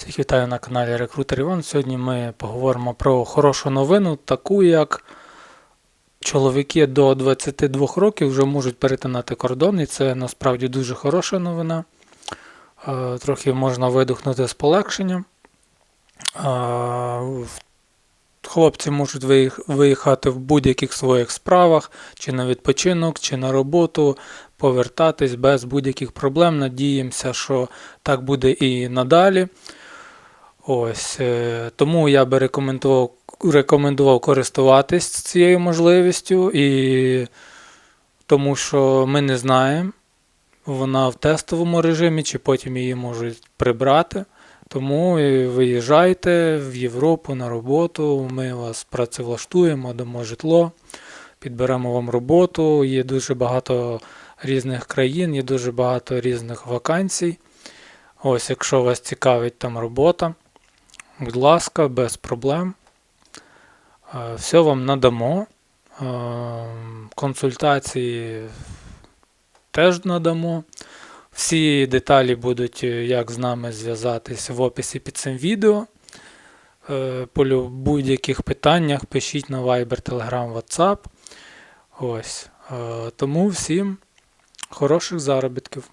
Всіх вітаю на каналі Рекрутер Іван. Сьогодні ми поговоримо про хорошу новину, таку як чоловіки до 22 років вже можуть перетинати кордон, і це насправді дуже хороша новина. Е, Трохи можна видихнути з полегшенням. Е, Хлопці можуть виїхати в будь-яких своїх справах, чи на відпочинок, чи на роботу, повертатись без будь-яких проблем. Надіємося, що так буде і надалі. Ось, е, тому я би рекомендував, рекомендував користуватись цією можливістю, і тому що ми не знаємо, вона в тестовому режимі, чи потім її можуть прибрати. Тому виїжджайте в Європу на роботу, ми вас працевлаштуємо, дамо житло, підберемо вам роботу. Є дуже багато різних країн, є дуже багато різних вакансій. Ось, якщо вас цікавить там робота, будь ласка, без проблем. Е, Все вам надамо. Е, Консультації теж надамо. Всі деталі будуть, е, як з нами зв'язатись в описі під цим відео. По будь-яких питаннях пишіть на Viber, Telegram, WhatsApp. Ось. Тому всім хороших заробітків.